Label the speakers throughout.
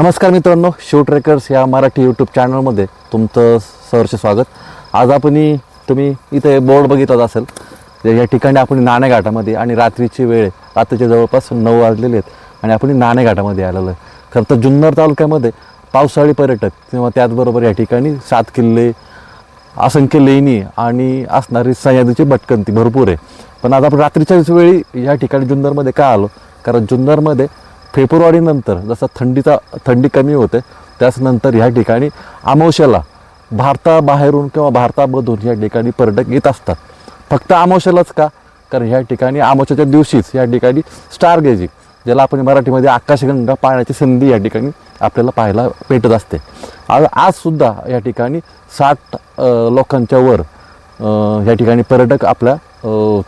Speaker 1: नमस्कार मित्रांनो शिव ट्रेकर्स या मराठी यूट्यूब चॅनलमध्ये तुमचं सहर्ष स्वागत. आज आपण तुम्ही इथे बोर्ड बघितलाच असेल या ठिकाणी आपण नाणेघाटामध्ये आणि रात्रीची वेळ आहे. रात्रीच्या जवळपास नऊ वाजलेले आहेत आणि आपण नाणेघाटामध्ये आलेलो आहे. खरं तर जुन्नर तालुक्यामध्ये पावसाळी पर्यटक किंवा त्याचबरोबर या ठिकाणी सात किल्ले असंख्य लेणी आणि असणारी सह्याद्रीची भटकंती भरपूर आहे. पण आज आपण रात्रीच्याच वेळी या ठिकाणी जुन्नरमध्ये का आलो? कारण जुन्नरमध्ये फेब्रुवारीनंतर जसा थंडीचा थंडी कमी होते त्याचनंतर ह्या ठिकाणी अमावश्याला भारताबाहेरून किंवा भारतामधून या ठिकाणी पर्यटक येत असतात. फक्त अमावस्यालाच का? कारण ह्या ठिकाणी अमावश्याच्या दिवशीच या ठिकाणी स्टार गेजिंग ज्याला आपण मराठीमध्ये आकाशगंगा पाहण्याची संधी या ठिकाणी आपल्याला पाहायला भेटत असते. आज आजसुद्धा या ठिकाणी साठ लोकांच्या वर या ठिकाणी पर्यटक आपल्या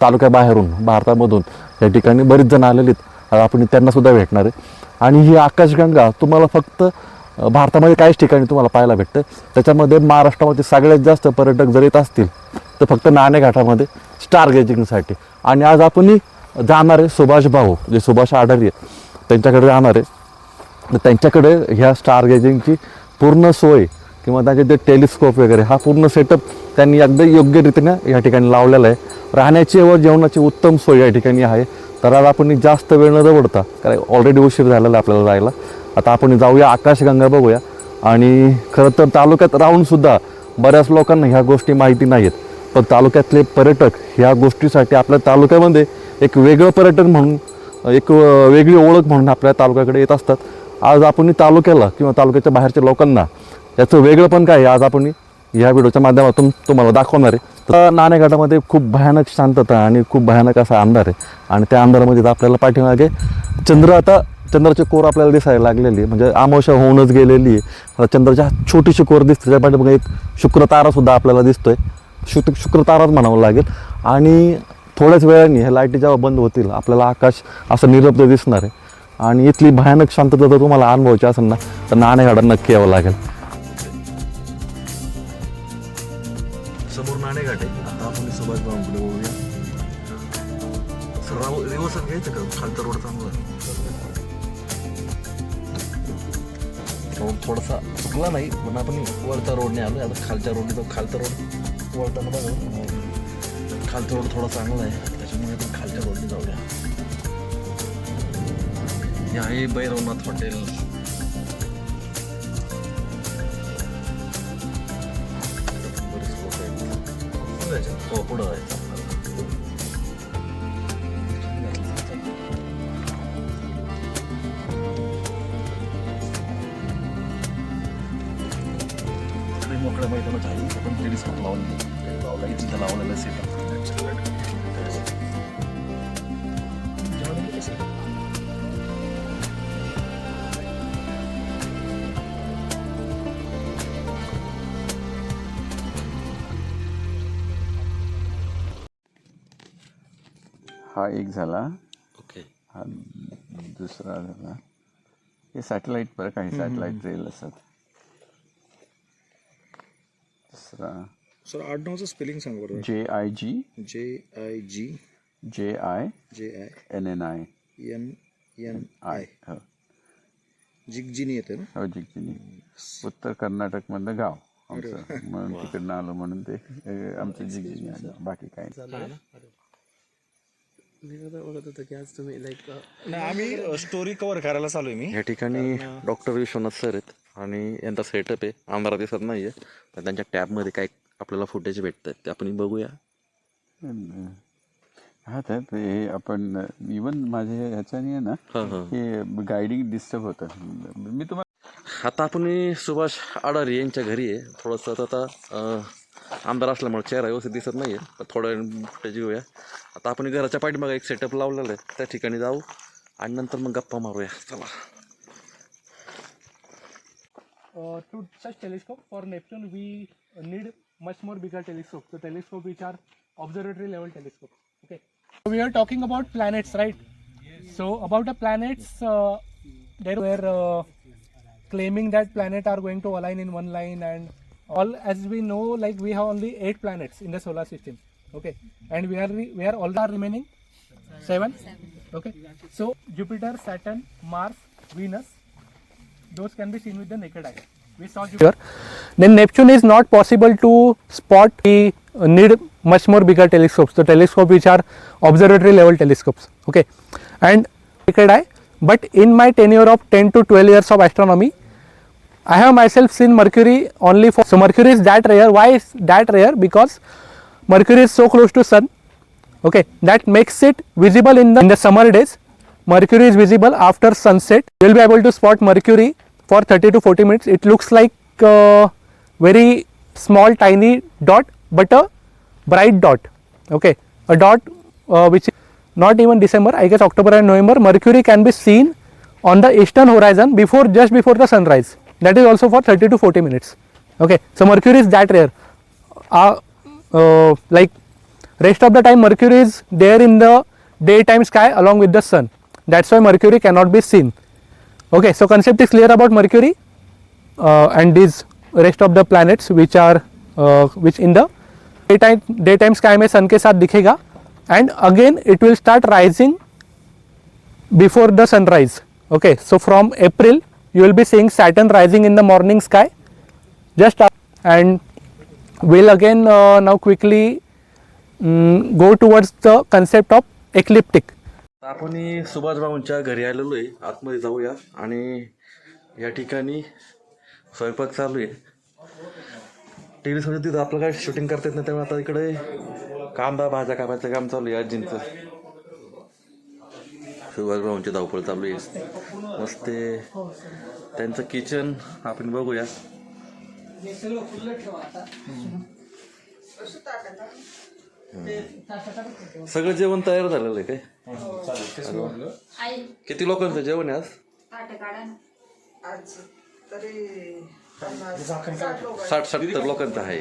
Speaker 1: तालुक्याबाहेरून भारतामधून या ठिकाणी बरीच जण आलेले आहेत. आपण आपण त्यांनासुद्धा भेटणार आहे. आणि ही आकाशगंगा तुम्हाला फक्त भारतामध्ये काहीच ठिकाणी तुम्हाला पाहायला भेटतं. त्याच्यामध्ये महाराष्ट्रामध्ये सगळ्यात जास्त पर्यटक जर येत असतील तर फक्त नाणेघाटामध्ये स्टार गेजिंगसाठी. आणि आज आपण जाणार आहे सुभाष भाऊ जे सुभाष आढारी आहेत त्यांच्याकडे जाणार आहे. तर त्यांच्याकडे ह्या स्टार गेजिंगची पूर्ण सोय किंवा त्यांचे जे टेलिस्कोप वगैरे हा पूर्ण सेटअप त्यांनी अगदी योग्यरीतीने या ठिकाणी लावलेला आहे. राहण्याची व जेवणाची उत्तम सोय या ठिकाणी आहे. तर आज आपण जास्त वेळ न दवडता कारण ऑलरेडी उशीर झालेला आहे आपल्याला जायला. आता आपण जाऊया आकाशगंगा बघूया. आणि खरं तर तालुक्यात राहूनसुद्धा बऱ्याच लोकांना ह्या गोष्टी माहिती नाही आहेत पण तालुक्यातले पर्यटक ह्या गोष्टीसाठी आपल्या तालुक्यामध्ये एक वेगळं पर्यटन म्हणून एक वेगळी ओळख म्हणून आपल्या तालुक्याकडे येत असतात. आज आपण तालुक्याला किंवा तालुक्याच्या बाहेरच्या लोकांना याचं वेगळं पण काय आहे आज आपण या व्हिडिओच्या माध्यमातून तुम्हाला दाखवणार आहे. नाणेघाटामध्ये खूप भयानक शांतता आणि खूप भयानक असा अंधार आहे. आणि त्या अंधारामध्ये आपल्याला पाठीमागे चंद्र आता चंद्राची कोर आपल्याला दिसायला लागलेली आहे. म्हणजे अमावश्या होऊनच गेलेली आहे. चंद्राच्या छोटीशी कोर दिसते त्या पाठीमागे एक शुक्र तारासुद्धा आपल्याला दिसतोय. शुक्र शुक्र ताराच म्हणावं लागेल. आणि थोड्याच वेळाने हे लाईटी जेव्हा बंद होतील आपल्याला आकाश असं निरब्ध दिसणार आहे. आणि इथली भयानक शांतता जर तुम्हाला अनुभवायची असेल ना तर नाणेघाटात नक्की यावं लागेल. समोर नाणे घाटे आता आपण सुभाष भाऊकडे बोलूया सर रिवर्सल घ्यायचं का? खालचा रोड चांगला. रोड थोडासा चुकला नाही पण आपण वरच्या रोडने आलो आता खालच्या रोडने तो खालचा रोड वळताना बघा. खालचा रोड थोडा चांगला आहे. त्याच्यामुळे आपण खालच्या रोडने जाऊया. हे आहे भैरवनाथ हॉटेल. हा
Speaker 2: एक झाला.
Speaker 1: ओके.
Speaker 2: हा दुसरा झाला. हे सॅटेलाईट बरं काही सॅटेलाईट रेल असतात. दुसरा.
Speaker 3: सर आडनावचं स्पेलिंग सांग बरोबर
Speaker 2: जे I G
Speaker 3: J I G
Speaker 2: J I
Speaker 3: J I
Speaker 2: N N I
Speaker 3: N N
Speaker 2: I
Speaker 3: I जिगजिनी येते ना?
Speaker 2: हो जिंकली उत्तर कर्नाटक मधलं गाव आमचं. म्हणून तिकडनं आलो म्हणून ते आमचं जिंकली आलं बाकी नाही.
Speaker 4: मी आता बघत होतो की आज तुम्ही लाईक
Speaker 3: नाही आम्ही स्टोरी कव्हर करायला चालू आहे मी.
Speaker 1: या ठिकाणी डॉक्टर विश्वनाथ सर आहेत आणि यांचा सेटअप आहे. आम्हाला दिसत नाही आहे पण त्यांच्या टॅबमध्ये काय आपल्याला फुटेज भेटतात ते आपण बघूया.
Speaker 2: हा तर ते आपण इवन माझ्या ह्याच्याने आहे ना
Speaker 1: हां हां.
Speaker 2: हे गायडिंग डिस्टर्ब होतं. मी तुम्हाला
Speaker 1: आता आपण सुभाष आडारी यांच्या घरी आहे. थोडंसं आता आमदार असल्यामुळे चेहरा व्यवस्थित दिसत नाही आहे थोड्या त्याची घेऊया आता आपण घराच्या पाठी पाठीमागं एक सेटअप लावलेलं आहे. त्या ठिकाणी जाऊ आणि नंतर मग गप्पा मारूया. चला.
Speaker 4: To such telescope for Neptune we need much more bigger telescope तो telescope which are observatory level telescope okay we are talking about planets right so about a planets there were claiming that planet are going to align in one line and in one line and all as we know like we have only eight planets in the solar system okay and we are we are all are remaining seven okay so jupiter saturn mars venus those can be seen with the naked eye. We saw here. Then Neptune is not possible to spot. We uh, need much more bigger telescopes. The telescope which are observatory level telescopes. Okay, and naked eye. But in my tenure of 10 to 12 years of astronomy, I have myself seen Mercury only for so Mercury is that rare. Why is that rare? Because Mercury is so close to Sun. Okay, that makes it visible in the in the summer days. Mercury is visible after sunset. You will be able to spot Mercury for 30 to 40 minutes. It looks like a very small, tiny dot, but a bright dot. Okay, a dot uh, which is not even December. I guess October and November. Mercury can be seen on the eastern horizon before just before the sunrise that is also for 30 to 40 minutes. Okay. So mercury is that rare. Uh, uh, like rest of the time mercury is there in the daytime sky along with the sun. That's why mercury cannot be seen. Okay. So concept is clear about mercury uh, and these rest of the planets which are uh, which in the daytime daytime sky mein sun ke sath dikhega. And again it will start rising before the sunrise. Okay. So from april you will be seeing saturn rising in the morning sky just up and we'll again uh, now quickly mm, go towards the concept of ecliptic
Speaker 5: तर आपण ही सुभाष भाऊंच्या घरी आलेलो आहे आतमध्ये जाऊया आणि या ठिकाणी स्वयंपाक चालू आहे टेरिसमध्ये तिथं आपलं काय शूटिंग करता येत नाही त्यामुळे आता इकडे कांदा भाज्या कापायचं काम चालू आहे आजींचं सुभाष भाऊंची धावपळ चालू आहे. मस्त त्यांचं किचन आपण बघूया. सगळं जेवण तयार झालेलं आहे काय. किती लोकांचं जेवण आहे आज? साठ सत्तर लोकांचं आहे.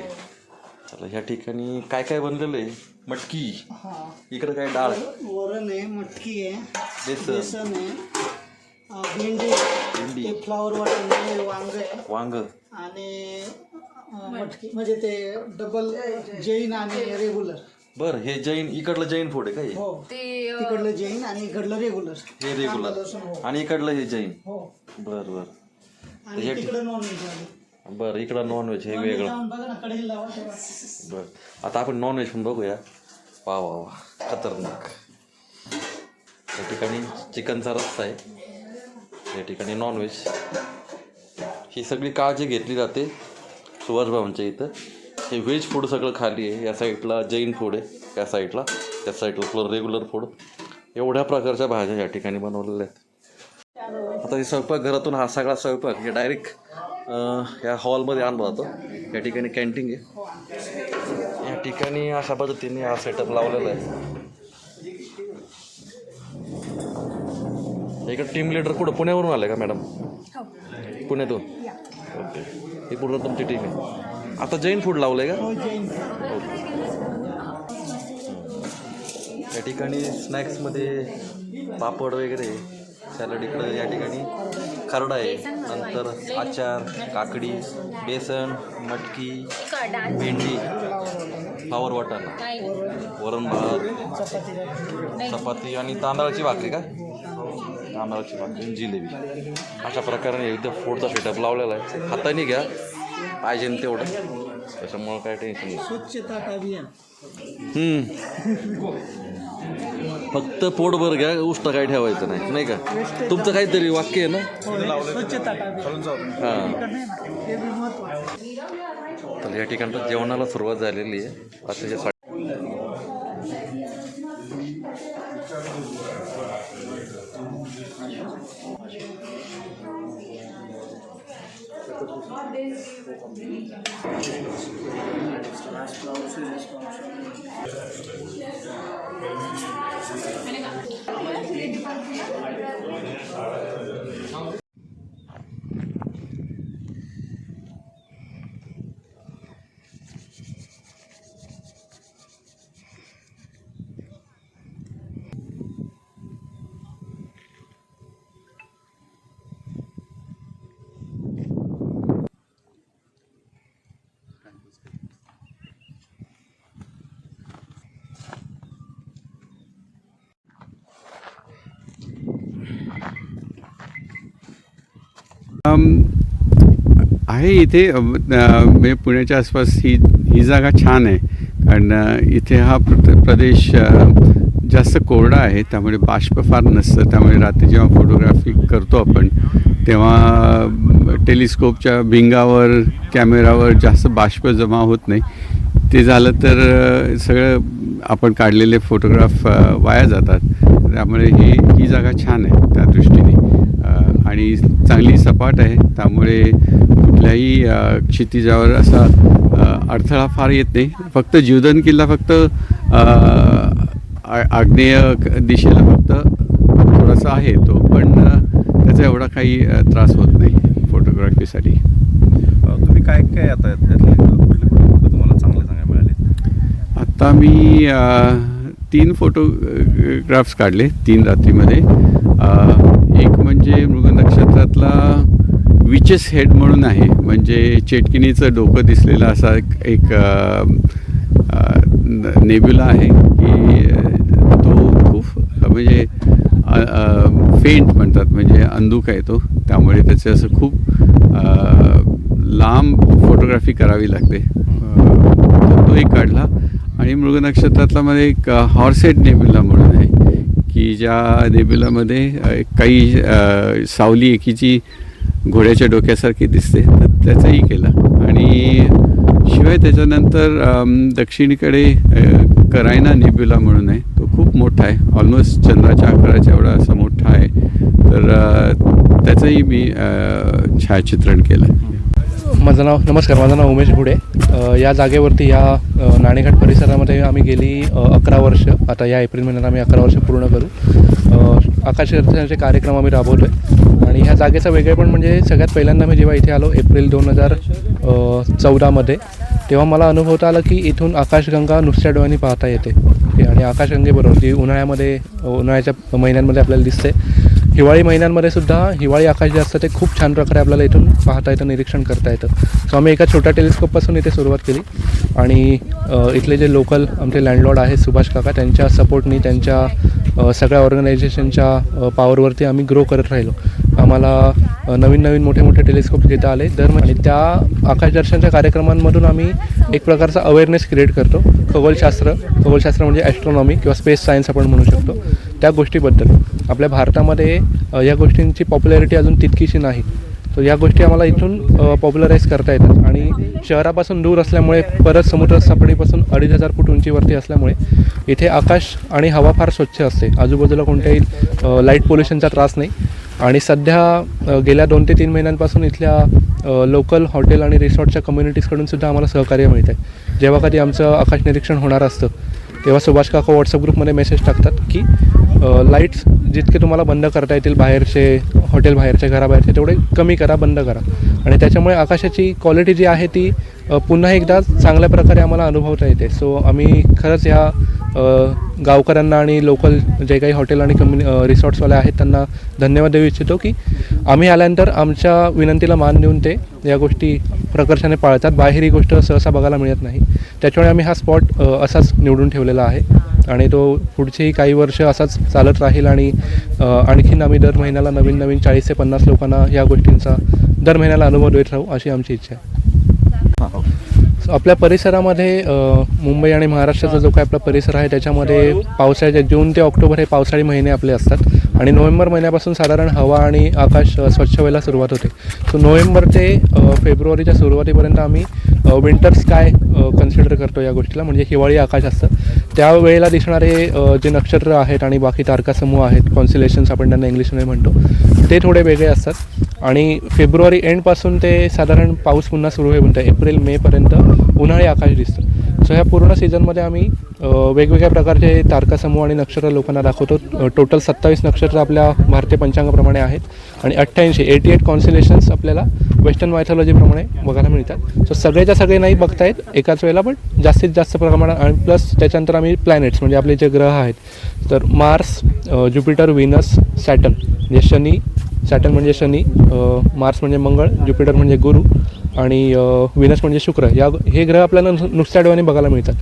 Speaker 5: चला ह्या ठिकाणी काय काय बनलेलं आहे? मटकी. इकडे काय डाळ?
Speaker 6: वरण आहे मटकी आहे
Speaker 5: बेसन.
Speaker 6: बेसन आहे अं, भेंडी आहे.
Speaker 5: भेंडी.
Speaker 6: ते फ्लावर वाटण आहे वांग आहे.
Speaker 5: वांग.
Speaker 6: आणि मटकी म्हणजे ते डबल जैन आणि रेग्युलर
Speaker 5: बर हे जैन इकडलं जैन फूड आहे का हे?
Speaker 6: हो. तिकडलं जैन आणि इकडलं रेग्युलर
Speaker 5: हे रेग्युलर आणि इकडलं हे जैन.
Speaker 6: हो.
Speaker 5: बर बर.
Speaker 6: आणि तिकडं नॉनव्हेज आलं.
Speaker 5: बर इकडं नॉनव्हेज हे वेगळं. बर. आता आपण नॉनव्हेज पण बघूया. वा वा वा. खतरनाक. या ठिकाणी चिकनचा रस्सा आहे. या ठिकाणी नॉनव्हेज ही सगळी काळजी घेतली जाते सुभाषभावांच्या इथं. हे व्हेज फूड सगळं खाली आहे. या साईडला जैन फूड आहे. त्या साईडला त्या साईडला आपलं रेग्युलर फूड एवढ्या प्रकारच्या भाज्या या ठिकाणी बनवलेल्या आहेत. आता हे स्वयंपाक घरातून हा सगळा स्वयंपाक हे डायरेक्ट या हॉलमध्ये आणला जातो. या ठिकाणी कॅन्टीन आहे. या ठिकाणी अशा पद्धतीने हा सेटअप लावलेला आहे. इकडे टीम लिडर कुठं? पुण्यावरून आले का मॅडम पुण्यातून? ओके ही पूर्ण तुमची टीम आहे. आता जैन फूड लावलंय का? ओके या ठिकाणी स्नॅक्समध्ये पापड वगैरे सॅलड इकडं या ठिकाणी. खरडा आहे. नंतर आचार काकडी बेसन मटकी भेंडी फ्लावर वाटाणा वरण भात चपाती आणि तांदळाची भाकरी का? तांदळाची भाकरी जिलेबी. अशा प्रकारे एकदम फूडचा सेटअप लावलेला आहे. हाताने घ्या. पाहिजे न तेवढं. त्याच्यामुळं काय टेन्शन नाही.
Speaker 6: स्वच्छता अभियान.
Speaker 5: हम्म. फक्त पोटभर घ्या उष्ट काय ठेवायचं नाही नाही का? तुमचं काहीतरी वाक्य आहे ना? हां. तर या ठिकाणचं जेवणाला सुरुवात झालेली आहे. अतिशय साठ
Speaker 7: ఫ్లవర్స్ आहे इथे म्हणजे पुण्याच्या आसपास ही ही जागा छान आहे. कारण इथे हा प्र प्रदेश जास्त कोरडा आहे. त्यामुळे बाष्प फार नसतं. त्यामुळे रात्री जेव्हा फोटोग्राफी करतो आपण तेव्हा टेलिस्कोपच्या भिंगावर कॅमेरावर जास्त बाष्प जमा होत नाही. ते झालं तर सगळं आपण काढलेले फोटोग्राफ वाया जातात. त्यामुळे ही ही जागा छान आहे त्या दृष्टीने. आणि चांगली सपाट आहे. त्यामुळे कुठल्याही क्षितिजावर असा अडथळा फार येत नाही. फक्त जीवधन किल्ला फक्त आग्नेय दिशेला फक्त थोडासा आहे तो. पण त्याचा एवढा काही त्रास होत नाही फोटोग्राफीसाठी.
Speaker 3: तुम्ही काय काय आता त्यातले कुठले कुठले फोटो तुम्हाला चांगले चांगले मिळाले
Speaker 7: आत्ता मी तीन फोटोग्राफ्स काढले तीन रात्रीमध्ये. एक म्हणजे मृग नक्षत्रातला विचेस हेड म्हणून आहे. म्हणजे चेटकिनीचं डोकं दिसलेला असा एक एक नेब्युला आहे की तो खूप म्हणजे फेंट म्हणतात म्हणजे अंधुक आहे तो. त्यामुळे त्याचे असं खूप लांब फोटोग्राफी करावी लागते. तो एक काढला आणि मृग नक्षत्रातला मध्ये एक हॉर्सेट नेब्युला म्हणून आहे. की ज्या नेब्युलामध्ये काही सावली एकीची घोड्याच्या डोक्यासारखी दिसते तर त्याचाही केला. आणि शिवाय त्याच्यानंतर दक्षिणेकडे करायना नेब्युला म्हणून आहे तो खूप मोठा आहे. ऑलमोस्ट चंद्राच्या आकाराच्या एवढा असा मोठा आहे. तर त्याचंही मी छायाचित्रण केलं आहे
Speaker 8: माझं नाव नमस्कार माझं नाव उमेश घुडे. या जागेवरती या नाणेघाट परिसरामध्ये आम्ही गेली अकरा वर्ष. आता या एप्रिल महिन्यात आम्ही अकरा वर्ष पूर्ण करू. आकाशदर्शनाचे कार्यक्रम आम्ही राबवतो आहे आणि ह्या जागेचं वेगळेपण म्हणजे सगळ्यात पहिल्यांदा मी जेव्हा इथे आलो एप्रिल दोन हजार चौदामध्ये तेव्हा मला अनुभवता आलं की इथून आकाशगंगा नुसत्या डोळ्यांनी पाहता येते. आणि आकाशगंगेबरोबर जी उन्हाळ्यामध्ये उन्हाळ्याच्या महिन्यांमध्ये आपल्याला दिसते. हिवाळी महिन्यांमध्ये सुद्धा हिवाळी आकाश जे असतं ते खूप छान प्रकारे आपल्याला इथून पाहता येतं निरीक्षण करता येतं. सो आम्ही एका छोट्या टेलिस्कोपपासून इथे सुरुवात केली. आणि इथले जे लोकल आमचे लँडलॉर्ड आहेत सुभाष काका त्यांच्या सपोर्टनी त्यांच्या सगळ्या ऑर्गनायझेशनच्या पावरवरती पॉवरवरती आम्ही ग्रो करत राहिलो. आम्हाला नवीन नवीन मोठे मोठे टेलिस्कोप घेता आले. दर आणि त्या आकाशदर्शनच्या कार्यक्रमांमधून आम्ही एक प्रकारचा अवेअरनेस क्रिएट करतो. खगोलशास्त्र खगोलशास्त्र म्हणजे ॲस्ट्रॉनॉमी किंवा स्पेस सायन्स आपण म्हणू शकतो. त्या गोष्टीबद्दल. आपल्या भारतामध्ये या गोष्टींची पॉप्युलॅरिटी अजून तितकीशी नाही. तर या गोष्टी आम्हाला इथून पॉप्युलराईज करता येतात. आणि शहरापासून दूर असल्यामुळे परत समुद्र सापडीपासून अडीच हजार फूट उंचीवरती असल्यामुळे इथे आकाश आणि हवा फार स्वच्छ असते. आजूबाजूला कोणत्याही लाइट पोल्युशनचा त्रास नाही. आणि सध्या गेल्या दोन ते तीन महिन्यांपासून इथल्या लोकल हॉटेल आणि रिसॉर्टच्या कम्युनिटीजकडून सुद्धा आम्हाला सहकार्य मिळत आहे जेव्हा कधी आमचं आकाश निरीक्षण होणार असतं तेव्हा सुभाष काका व्हॉट्सअप ग्रुपमध्ये मेसेज टाकतात की लाईट्स जितके तुम्हाला बंद करता येतील बाहेरचे हॉटेल बाहेरचे घराबाहेरचे तेवढे कमी करा बंद करा. आणि त्याच्यामुळे आकाशाची क्वालिटी जी आहे ती पुन्हा एकदा चांगल्या प्रकारे आम्हाला अनुभवता येते. सो आम्ही खरंच ह्या गावकऱ्यांना आणि लोकल जे काही हॉटेल आणि कम्युनि रिसॉर्ट्सवाले आहेत त्यांना धन्यवाद देऊ इच्छितो की आम्ही आल्यानंतर आमच्या विनंतीला मान देऊन ते या गोष्टी प्रकर्षाने पाळतात. बाहेर ही गोष्ट सहसा बघायला मिळत नाही. त्याच्यामुळे आम्ही हा स्पॉट असाच निवडून ठेवलेला आहे. आणि तो पुढचेही काही वर्ष असाच चालत राहील आणि आणखीन आम्ही दर महिन्याला नवीन नवीन चाळीस ते पन्नास लोकांना या गोष्टींचा दर महिन्याला अनुभव देत राहू अशी आमची इच्छा आहे. आपल्या परिसरामध्ये मुंबई आणि महाराष्ट्राचा जो काय आपला परिसर आहे त्याच्यामध्ये पावसाळ्याच्या जून ते ऑक्टोबर हे पावसाळी महिने आपले असतात. आणि नोव्हेंबर महिन्यापासून साधारण हवा आणि आकाश स्वच्छ व्हायला सुरुवात होते. सो नोव्हेंबर ते फेब्रुवारीच्या सुरुवातीपर्यंत आम्ही विंटर स्काय कन्सिडर करतो या गोष्टीला. म्हणजे हिवाळी आकाश असतं. त्यावेळेला दिसणारे जे नक्षत्र आहेत आणि बाकी तारकासमूह आहेत कॉन्सिलेशन्स आपण त्यांना इंग्लिशमध्ये म्हणतो ते थोडे वेगळे असतात. आणि फेब्रुवारी एंडपासून ते साधारण पाऊस पुन्हा सुरू होईपर्यंत म्हणजे एप्रिल मेपर्यंत उन्हाळी आकाश दिसतं. सो ह्या पूर्ण सीझनमध्ये आम्ही वेगवेगळ्या प्रकारचे तारकासमूह आणि नक्षत्र लोकांना दाखवतो. टोटल सत्तावीस नक्षत्र आपल्या भारतीय पंचांगाप्रमाणे आहेत आणि अठ्ठ्याऐंशी एटी एट कॉन्सिलेशन्स आपल्याला वेस्टर्न मायथॉलॉजीप्रमाणे बघायला मिळतात. सो सगळेच्या सगळे नाही बघतायत एकाच वेळेला पण जास्तीत जास्त प्रमाणात आणि प्लस त्याच्यानंतर आम्ही प्लॅनेट्स म्हणजे आपले जे ग्रह आहेत तर मार्स ज्युपिटर व्हीनस सॅटन जे शनी सॅटन म्हणजे शनी मार्स म्हणजे मंगळ ज्युपिटर म्हणजे गुरु आणि विनस म्हणजे शुक्र. या हे ग्रह आपल्याला नुस- नुसत्या डोळ्याने बघायला मिळतात.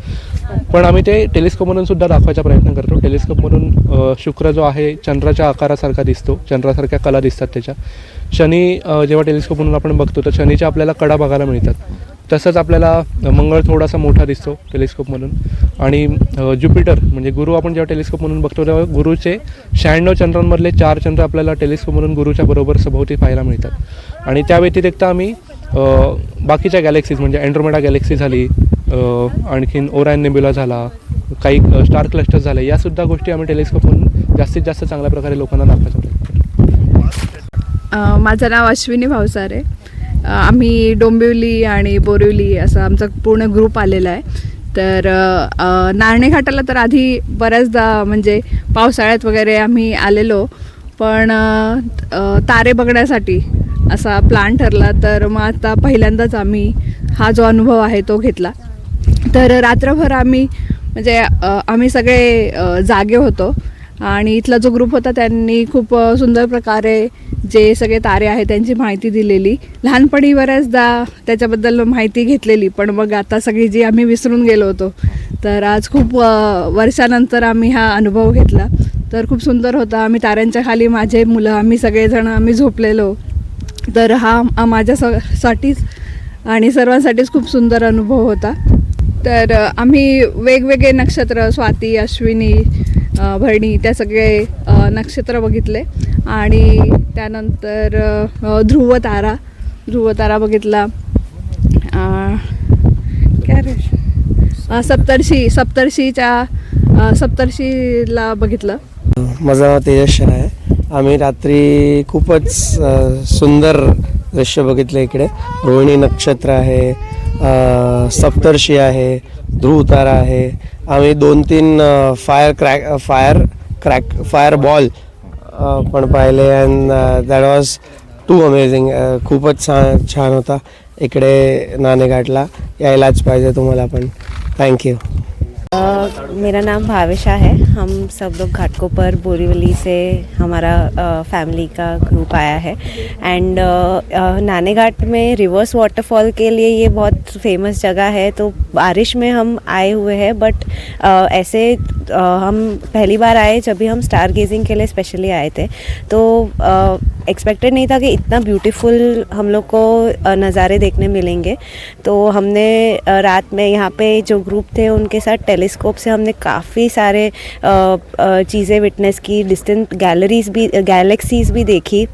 Speaker 8: पण आम्ही ते टेलिस्कोपमधून सुद्धा दाखवायचा प्रयत्न करतो. टेलिस्कोपमधून शुक्र जो आहे चंद्राच्या आकारासारखा दिसतो. चंद्रासारख्या कला दिसतात त्याच्या. शनी जेव्हा टेलिस्कोपमधून आपण बघतो तर शनीच्या आपल्याला कडा बघायला मिळतात. तसंच आपल्याला मंगळ थोडासा मोठा दिसतो टेलिस्कोपमधून. आणि ज्युपिटर म्हणजे गुरु आपण जेव्हा टेलिस्कोपमधून बघतो तेव्हा गुरुचे शहाण्णव चंद्रांमधले चार चंद्र आपल्याला टेलिस्कोपमधून गुरुच्या बरोबर सभोवती पाहायला मिळतात. आणि त्या व्यतिरिक्त आम्ही बाकीच्या गॅलेक्सीज म्हणजे अँड्रोमेडा गॅलेक्सी झाली आणखीन ओरायन नेब्युला झाला काही स्टार क्लस्टर्स झाले यासुद्धा गोष्टी आम्ही टेलिस्कोपमधून जास्तीत जास्त चांगल्या प्रकारे लोकांना दाखवायचा
Speaker 9: माझं नाव अश्विनी भावसारे आम्ही डोंबिवली आणि बोरिवली असा आमचा पूर्ण ग्रुप आलेला आहे. तर नारणे घाटाला तर आधी बऱ्याचदा म्हणजे पावसाळ्यात वगैरे आम्ही आलेलो. पण तारे बघण्यासाठी असा प्लान ठरला तर मग आता पहिल्यांदाच आम्ही हा जो अनुभव आहे तो घेतला. तर रात्रभर आम्ही म्हणजे आम्ही सगळे जागे होतो. आणि इथला जो ग्रुप होता त्यांनी खूप सुंदर प्रकारे जे सगळे तारे आहेत त्यांची माहिती दिलेली. लहानपणी बऱ्याचदा त्याच्याबद्दल माहिती घेतलेली पण मग आता सगळी जी आम्ही विसरून गेलो होतो तर आज खूप वर्षानंतर आम्ही हा अनुभव घेतला. तर खूप सुंदर होता. आम्ही ताऱ्यांच्या खाली माझे मुलं आम्ही सगळेजण आम्ही झोपलेलो. तर हा माझ्या साठीच आणि सर्वांसाठीच खूप सुंदर अनुभव होता. तर आम्ही वेगवेगळे नक्षत्र स्वाती अश्विनी भरणी त्या सगळे नक्षत्र बघितले. आणि त्यानंतर ध्रुव तारा ध्रुव तारा बघितला काय रे? सप्तर्षी सप्तर्षीच्या सप्तर्षीला बघितलं.
Speaker 10: माझं नाव तेजस आहे. आम्ही रात्री खूपच सुंदर दृश्य बघितलं इकडे. रोहिणी नक्षत्र आहे सप्तर्षी आहे ध्रुवतारा आहे आम्ही दोन तीन fire crack fire crack fire ball पण पाहिले and that was too amazing खूपच छान छान होता. इकडे नाणेघाटला यायलाच पाहिजे तुम्हाला पण. थँक्यू
Speaker 11: मेरा नाम भावेशा है। हम सब लोग घाटकोपर बोरीवली से हमारा फैमिली का ग्रुप आया है। एंड नाने घाट में रिवर्स वाटरफॉल के लिए ये बहुत फ़ेमस जगह है तो बारिश में हम आए हुए हैं बट ऐसे हम पहली बार आए जब भी हम स्टार गेजिंग के लिए स्पेशली आए थे। तो एक्सपेक्टेड नहीं था कि इतना ब्यूटीफुल हम लोग को नज़ारे देखने मिलेंगे। तो हमने रात में यहाँ पे जो ग्रुप थे, उनके साथ टेलीस्कोप से हमने काफ़ी सारे चीज़ें विटनेस की डिस्टेंट गैलरीज भी गैलेक्सीज भी देखी।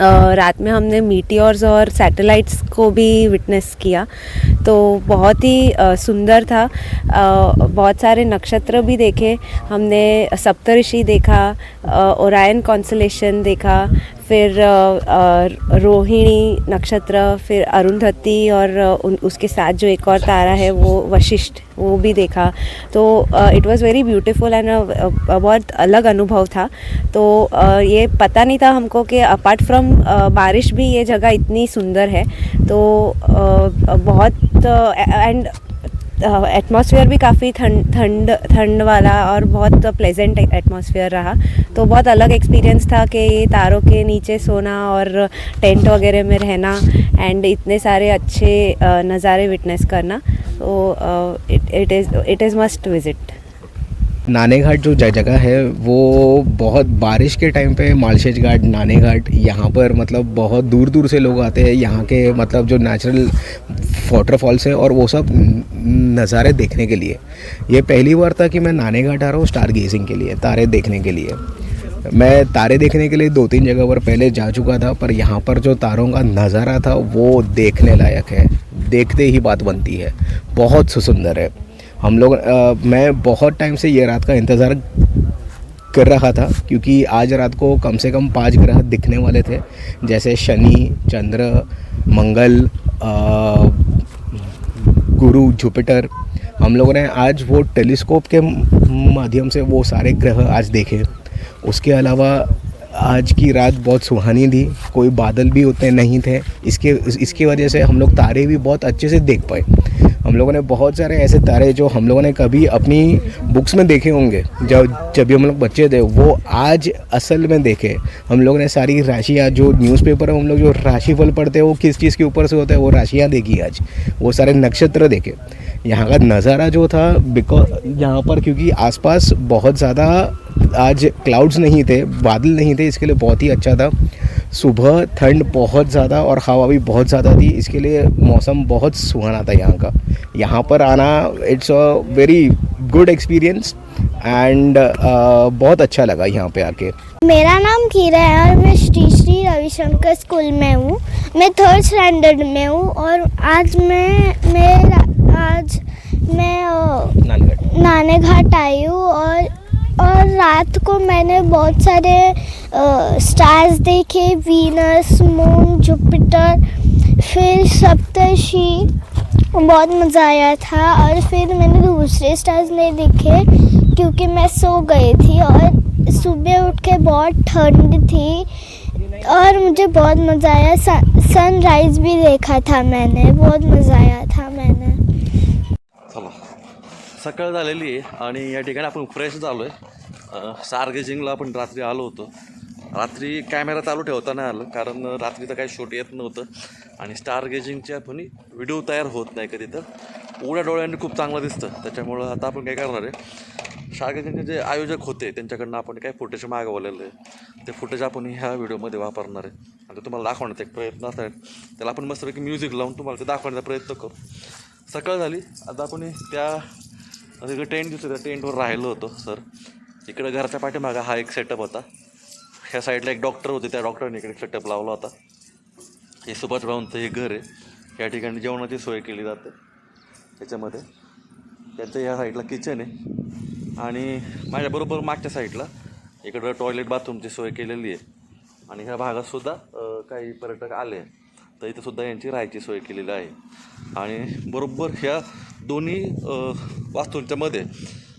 Speaker 11: रात में हमने मीटियोर्स और सैटेलाइट्स को भी विटनेस किया। तो बहुत ही सुंदर था। बहुत सारे नक्षत्र भी देखे। हमने सप्तऋषि देखा ओरायन कॉन्सलेशन देखा फिर रोहिणी नक्षत्र, फिर अरुंधति और उन, उसके साथ जो एक और तारा है, वो वशिष्ठ, वो भी देखा। तो it was very beautiful and बहुत अलग अनुभव था। तो ये पता नहीं था हमको कि अपार्ट फ्रॉम बारिश भी ये जगह इतनी सुंदर है। तो बहुत एंड एटमॉस्फेयर भी काफ़ी ठंड ठंड ठंड वाला और बहुत प्लेजेंट एटमॉस्फेयर रहा। तो बहुत अलग एक्सपीरियंस था कि ये तारों के नीचे सोना और टेंट वगैरह में रहना एंड इतने सारे अच्छे नज़ारे विटनेस करना। तो it is it is must visit
Speaker 12: Nane Ghat जो जगह है, वो बहुत बारिश के टाइम पे मालशेज घाट नाने घाट यहाँ पर मतलब बहुत दूर दूर से लोग आते हैं। यहाँ के मतलब जो नेचुरल वाटरफॉल्स है और वो सब नज़ारे देखने के लिए। ये पहली बार था कि मैं नाने घाट आ रहा हूँ स्टार गेजिंग के लिए तारे देखने के लिए। मैं तारे देखने के लिए दो तीन जगह पर पहले जा चुका था पर यहाँ पर जो तारों का नज़ारा था वो देखने लायक है। देखते ही बात बनती है। बहुत सुंदर है। हम लोग मैं बहुत टाइम से ये रात का इंतज़ार कर रहा था क्योंकि आज रात को कम से कम पाँच ग्रह दिखने वाले थे जैसे शनि चंद्र मंगल अ, गुरु जुपिटर, हम लोगों ने आज वो टेलीस्कोप के माध्यम से वो सारे ग्रह आज देखे। उसके अलावा आज की रात बहुत सुहानी थी, कोई बादल भी उतने नहीं थे। इसके, इसकी वजह से हम लोग तारे भी बहुत अच्छे से देख पाए। हम लोगों ने बहुत सारे ऐसे तारे जो हम लोगों ने कभी अपनी बुक्स में देखे होंगे, जब जब भी हम लोग बच्चे थे, वो आज असल में देखे। हम लोगों ने सारी राशियाँ, जो न्यूज़पेपर में हम लोग जो राशिफल पढ़ते हैं, वो किस चीज़ के ऊपर से होता है, वो राशियाँ देखी आज। वो सारे नक्षत्र देखे। यहाँ का नज़ारा जो था बिकॉज़ यहाँ पर क्योंकि आसपास बहुत ज़्यादा आज क्लाउड्स नहीं थे, बादल नहीं थे, इसके लिए बहुत ही अच्छा था। सुबह ठंड बहुत ज़्यादा और हवा भी बहुत ज़्यादा थी इसके लिए मौसम बहुत सुहाना था यहाँ का। यहाँ पर आना it's a very good experience and बहुत अच्छा लगा यहाँ पे आके।
Speaker 13: मेरा नाम कीरा है और मैं श्री श्री रविशंकर स्कूल में हूँ। मैं थर्ड स्टैंडर्ड में हूँ और आज मैं मैं आज मैं अ, नाने घाट आई हूँ और और रात को मैंने बहुत सारे स्टार्स देखे वीनस मून जुपिटर फिर सप्तर्षि। बहुत मज़ा आया था और फिर मैंने दूसरे स्टार्स नहीं देखे क्योंकि मैं सो गई थी और सुबह उठ के बहुत ठंड थी और मुझे बहुत मज़ा आया। सनराइज भी देखा था मैंने बहुत मज़ा आया था मैंने।
Speaker 5: चला सकाळ झालेली आहे आणि या ठिकाणी आपण फ्रेश झालो आहे सारगेजिंगला आपण रात्री आलो होतो. रात्री कॅमेरा चालू ठेवता नाही आलं कारण रात्री तर काही शूट येत नव्हतं. आणि स्टार गेजिंगच्या कुणी व्हिडिओ तयार होत नाही कधी तर. उघड्या डोळ्यांनी खूप चांगलं दिसतं. त्याच्यामुळं आता आपण काय करणार आहे? स्टार गेजिंगचे जे आयोजक होते त्यांच्याकडनं आपण काय फुटेज मागवलेलं आहे? ते फुटेज आपण ह्या व्हिडिओमध्ये वापरणार आहे. आणि ते तुम्हाला दाखवण्याचा एक प्रयत्न असणार त्याला आपण मस्तपैकी म्युझिक लावून तुम्हाला ते दाखवण्याचा प्रयत्न करू. सकाळ झाली. आता आपण त्या तिकडे टेंट दिसतो त्या टेंटवर राहिलो होतो सर इकडं घराच्या पाठीमागा हा एक सेटअप होता. ह्या साईडला एक डॉक्टर होते त्या डॉक्टरने इकडे सेटअप लावला होता. हे सुभाष भाऊंचं हे घर आहे. या ठिकाणी जेवणाची सोय केली जाते. त्याच्यामध्ये त्यांचं ह्या साईडला किचन आहे. आणि माझ्याबरोबर मागच्या साईडला इकडं टॉयलेट बाथरूमची सोय केलेली आहे. आणि ह्या भागातसुद्धा काही पर्यटक आले तर इथंसुद्धा यांची राहायची सोय केलेली आहे. आणि बरोबर ह्या दोन्ही वास्तूंच्यामध्ये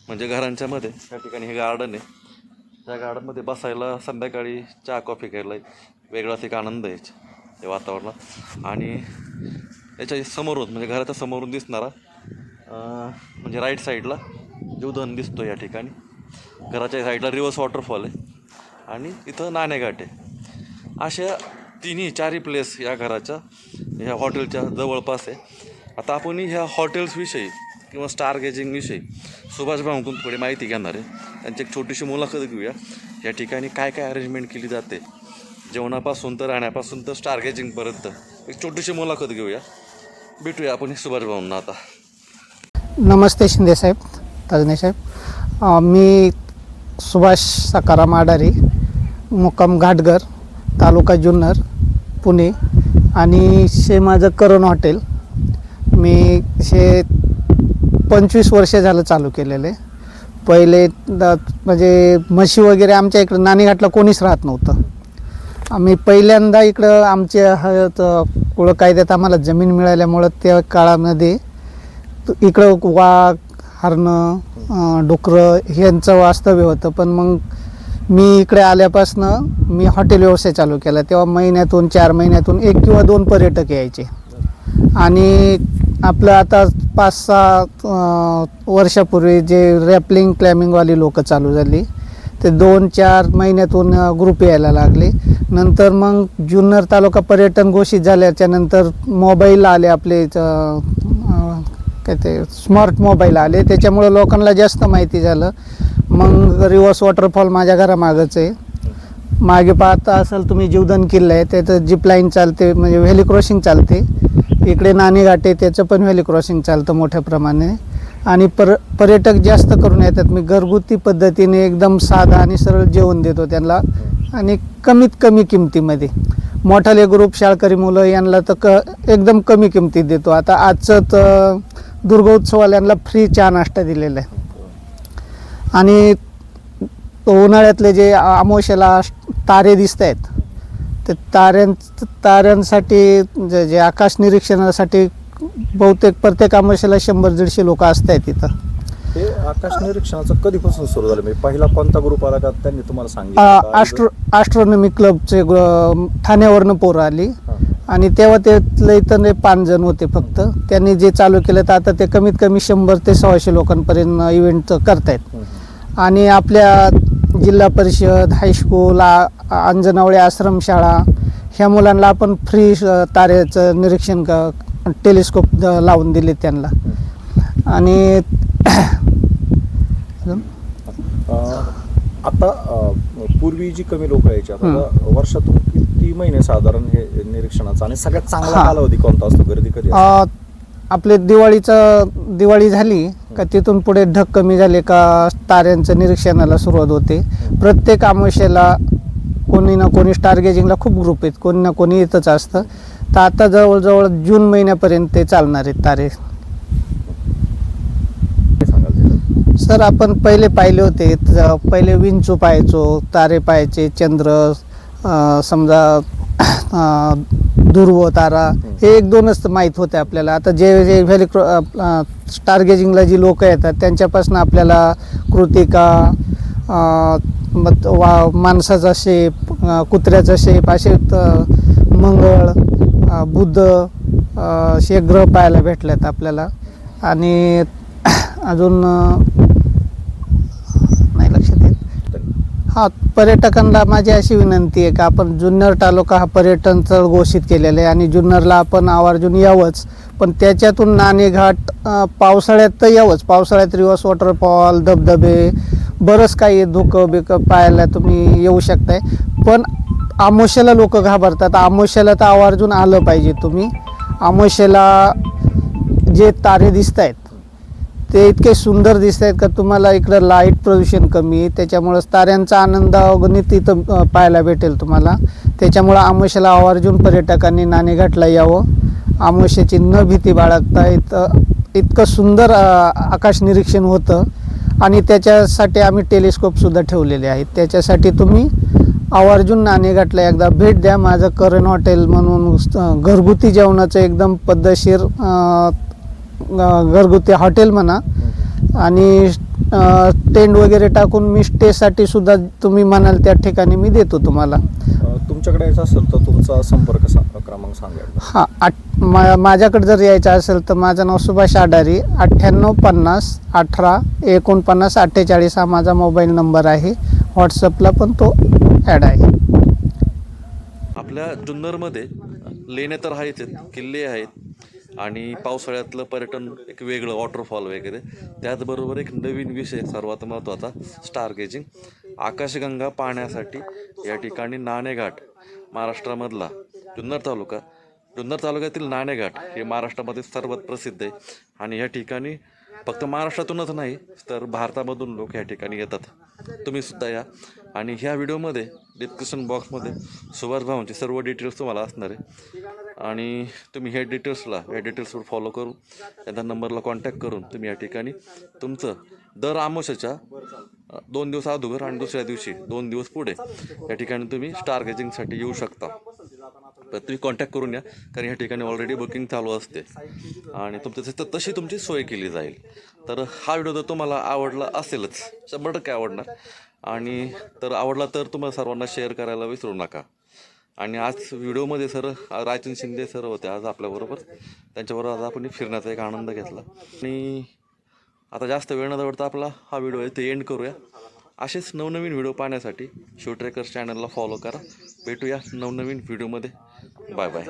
Speaker 5: म्हणजे घरांच्यामध्ये ह्या या ठिकाणी हे गार्डन आहे. त्या गार्डनमध्ये बसायला संध्याकाळी चहा कॉफी घ्यायला वेगळाच एक आनंद आहे त्या वातावरणात. आणि याच्या समोरून म्हणजे घराच्या समोरून दिसणारा म्हणजे राईट साईडला जीवधन दिसतो या ठिकाणी. घराच्या साईडला रिवर्स वॉटरफॉल आहे. आणि इथं नाणेघाट आहे. अशा तिन्ही चारही प्लेस या घराच्या ह्या हॉटेलच्या जवळपास आहे. आता आपण ह्या हॉटेल्सविषयी किंवा स्टार गेजिंगविषयी सुभाष भाऊंकडून थोडी माहिती घेणार आहे. त्यांची एक छोटीशी मुलाखत घेऊया. या ठिकाणी काय काय अरेंजमेंट केली जाते? जेवणापासून तर राहण्यापासून तर स्टार गेजिंगपर्यंत एक छोटीशी मुलाखत घेऊया. भेटूया आपण सुभाष भाऊंना आता.
Speaker 14: नमस्ते शिंदे साहेब साहेब. मी सुभाष सकाराम आडारी मुक्काम घाटघर तालुका जुन्नर पुणे आणि शे माझं करण हॉटेल. मी शे पंचवीस वर्ष झालं चालू केलेलं. आहे पहिले म्हणजे म्हशी वगैरे आमच्या इकडं नाणेघाटला कोणीच राहत नव्हतं. आम्ही पहिल्यांदा इकडं आमच्या कुळ कुळं कायद्यात आम्हाला जमीन मिळाल्यामुळं त्या काळामध्ये इकडं वाघ हरणं डुकरं यांचं वास्तव्य होतं. पण मग मी इकडे आल्यापासनं मी हॉटेल व्यवसाय चालू केला. तेव्हा महिन्यातून चार महिन्यातून एक किंवा दोन पर्यटक यायचे. आणि आपलं आता पाच सहा वर्षापूर्वी जे रॅपलिंग क्लाइम्बिंगवाली लोकं चालू झाली ते दोन चार महिन्यातून ग्रुप यायला लागले. नंतर मग जुन्नर तालुका पर्यटन घोषित झाल्याच्यानंतर मोबाईल आले आपले काय ते स्मार्ट मोबाईल आले. त्याच्यामुळं लोकांना जास्त माहिती झालं. मग रिवर्स वॉटरफॉल माझ्या घरामागंच आहे. मागे पाहता असाल तुम्ही जीवदान किल्ला आहे त्याचं जीप लाईन चालते म्हणजे व्हॅली क्रॉसिंग चालते. इकडे नाणेघाट आहे त्याचं पण व्हॅली क्रॉसिंग चालतं मोठ्या प्रमाणे. आणि पर पर्यटक जास्त करून येतात. मी घरगुती पद्धतीने एकदम साधा आणि सरळ जेवण देतो त्यांना. आणि कमीत कमी किमतीमध्ये. मोठाले ग्रुप शाळकरी मुलं यांना तर क एकदम कमी किमतीत देतो. आता आजचं तर दुर्गोत्सवाल्यांना फ्री चहा नाश्ता दिलेला आहे. आणि उन्हाळ्यातले जे अमावस्याला तारे दिसत आहेत ते ताऱ्यां ताऱ्यांसाठी जे जे आकाश निरीक्षणासाठी बहुतेक प्रत्येक अमावस्याला शंभर दीडशे लोक असत आहेत तिथं.
Speaker 3: हे आकाश निरीक्षणाचं कधीपासून सुरू झालं? म्हणजे पहिला कोणता ग्रुप आला का त्यांनी तुम्हाला सांगितलं
Speaker 14: ॲस्ट्रो ॲस्ट्रॉनॉमी क्लबचे ठाण्यावरनं पोरं आली. आणि तेव्हा ते लय तर लय पाच जण होते फक्त. त्यांनी जे चालू केलं तर आता ते कमीत कमी शंभर ते सव्वाशे लोकांपर्यंत इव्हेंट करतायत. आणि आपल्या जिल्हा परिषद हायस्कूल आ- अंजनावळे आश्रमशाळा ह्या मुलांना आपण फ्री ताऱ्याचं निरीक्षण क टेलिस्कोप लावून दिले त्यांना आणि?
Speaker 3: आता पूर्वी जी कमी लोक यायची आता वर्षातून किती महिने साधारण हे निरीक्षणाचा आणि सगळ्यात चांगला. कालावधी कोणता असतो गर्दी कधी
Speaker 14: आपले दिवाळीचं दिवाळी झाली का तिथून पुढे ढग कमी झाले का ताऱ्यांचं निरीक्षणाला सुरुवात होते. प्रत्येक अमावस्येला कोणी ना कोणी स्टार गेजिंगला खूप ग्रुप आहेत. कोणी ना कोणी येतच असतं. तर आता जवळजवळ जून महिन्यापर्यंत ते चालणार आहेत तारे? सर आपण पहिले पाहिले होते. पहिले विंचू पाहायचो तारे पाहायचे चंद्र समजा ध्रुव तारा हे एक दोनच माहीत होते आपल्याला. आता जे जे व्हेरी स्टार गेजिंगला जी लोक येतात त्यांच्यापासून आपल्याला कृतिका वा माणसाचा शेप कुत्र्याचा शेप असे मंगळ बुद्ध असे ग्रह पाहायला भेटलेत आपल्याला. आणि अजून अ, नाही लक्षात येत हा पर्यटकांना माझी अशी विनंती आहे का आपण जुन्नर तालुका हा पर्यटन स्थळ घोषित केलेला आहे आणि जुन्नरला आपण आवर्जून यावंच. पण त्याच्यातून नाणेघाट पावसाळ्यात तर यावंच. पावसाळ्यात रिवर्स वॉटरफॉल धबधबे बरंच काही धुकं बिकं पाहायला तुम्ही येऊ शकताय. पण आमोशाला लोक घाबरतात. आमोशाला तर आवर्जून आलं पाहिजे तुम्ही. आमोशाला जे तारे दिसत आहेत ते इतके सुंदर दिसत आहेत का तुम्हाला इकडं लाइट प्रदूषण कमी आहे. त्याच्यामुळं ताऱ्यांचा आनंद अगणित इथं पाहायला भेटेल तुम्हाला. त्याच्यामुळं आमोशाला आवर्जून पर्यटकांनी नाणेघाटला यावं. आमोशाची न भीती बाळगता इथं इतकं सुंदर आकाश निरीक्षण होतं. आणि त्याच्यासाठी आम्ही टेलिस्कोपसुद्धा ठेवलेले आहेत. त्याच्यासाठी तुम्ही आवर्जून नाणेघाटला एकदा भेट द्या. माझं करण हॉटेल म्हणून घरगुती जेवणाचं एकदम पद्धतशीर अ, घरगुती हॉटेल म्हणा. आणि टेंट वगैरे टाकून मी स्टेसाठी सुद्धा तुम्ही म्हणाल त्या ठिकाणी मी देतो तुम्हाला.
Speaker 3: अं, तुमच्याकडे यायचं असेल तर तुमचा संपर्क सा- क्रमांक सांगा एकदा.
Speaker 14: हां आठ मा माझ्याकडे जर यायचं असेल तर माझं नाव सुभाष आडारी अठ्ठ्याण्णव पन्नास अठरा एकोणपन्नास अठ्ठेचाळीस हा माझा मोबाईल नंबर आहे. व्हॉट्सअपला पण तो ॲड आहे.
Speaker 5: आपल्या जुन्नरमध्ये लेण्या तर आहेत किल्ले आहेत आणि पावसाळ्यातलं पर्यटन एक वेगळं वॉटरफॉल वगैरे. त्याचबरोबर एक नवीन विषय सर्वात महत्त्वाचा स्टार गेजिंग आकाशगंगा पाहण्यासाठी या ठिकाणी नाणेघाट महाराष्ट्रामधला जुन्नर तालुका जुन्नर तालुक्यातील नाणेघाट हे महाराष्ट्रामध्ये सर्वात प्रसिद्ध आहे. आणि या ठिकाणी फक्त महाराष्ट्रातूनच नाही तर भारतामधून लोक या ठिकाणी येतात. तुम्ही सुद्धा या. आणि ह्या व्हिडिओमध्ये डिस्क्रिप्शन बॉक्समध्ये सुभाष भाऊंचे सर्व डिटेल्स तुम्हाला असणार आहे. आणि तुम्ही हे डिटेल्सला या डिटेल्सवर फॉलो करून त्यांना नंबरला कॉन्टॅक्ट करून तुम्ही या ठिकाणी तुमचं दर आमोशाच्या दोन दिवस अगोदर आणि दुसऱ्या दिवशी दोन दिवस पुढे या ठिकाणी तुम्ही स्टार गेजिंगसाठी येऊ शकता. तर तुम्ही कॉन्टॅक्ट करून या कारण ह्या ठिकाणी ऑलरेडी बुकिंग चालू असते. आणि तुमचं तिथं तशी तुमची सोय केली जाईल. तर हा व्हिडिओ जर तुम्हाला आवडला असेलच शंभर टक्के आवडणार. आणि तर आवडला तर तुम्हाला सर्वांना शेअर करायला विसरू नका. आणि आज व्हिडिओमध्ये सर रायचंद शिंदे सर होते आज आपल्याबरोबर. त्यांच्याबरोबर आज आपण फिरण्याचा एक आनंद घेतला. आणि आता जास्त वेळ न दवडता आपला हा व्हिडिओ आहे ते एंड करूया. असेच नवनवीन व्हिडिओ पाहण्यासाठी शिव ट्रेकर्स चॅनलला फॉलो करा. भेटूया नवनवीन व्हिडिओमध्ये. Bye bye